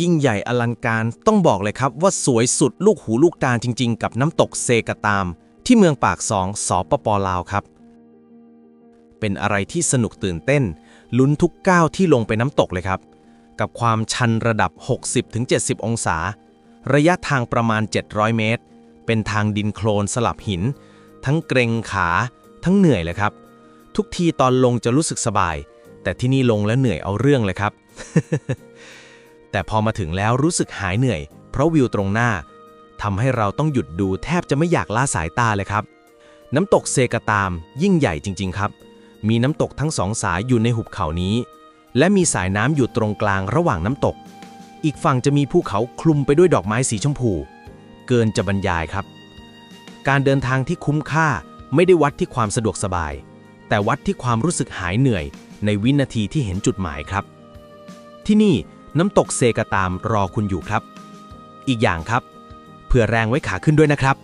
ยิ่งใหญ่อลังการต้องบอกเลยครับว่าสวยสุดลูกหูลูกตาจริง ๆ กับน้ำตกเซกตาม ที่เมืองปากสองสปปลาวครับ เป็นอะไรที่สนุกตื่นเต้น ลุ้นทุกก้าวที่ลงไปน้ำตกเลยครับ กับความชันระดับ 60-70 องศา ระยะทางประมาณ 700 เมตร เป็นทางดินโคลนสลับหิน ทั้งเกรงขา ทั้งเหนื่อยเลยครับ ทุกทีตอนลงจะรู้สึกสบาย แต่ที่นี่ลงแล้วเหนื่อยเอาเรื่องเลยครับ แต่พอมาถึงแล้วรู้สึกหายเหนื่อย เพราะวิวตรงหน้าทำให้เราต้องหยุดดูแทบจะไม่อยากล่าสายตาเลยครับ น้ำตกเซกะตามยิ่งใหญ่จริง ๆ ครับ มีน้ำตกทั้งสองสายอยู่ในหุบเขานี้ และมีสายน้ำอยู่ตรงกลางระหว่างน้ำตก อีกฝั่งจะมีภูเขาคลุมไปด้วยดอกไม้สีชมพู เกินจะบรรยายครับ การเดินทางที่คุ้มค่าไม่ได้วัดที่ความสะดวกสบาย แต่วัดที่ความรู้สึกหายเหนื่อย ในวินาทีที่เห็นจุดหมายครับ ที่นี่ น้ำตกเซกาตามรอคุณอยู่ครับ อีกอย่างครับ เผื่อแรงไว้ขาขึ้นด้วยนะครับ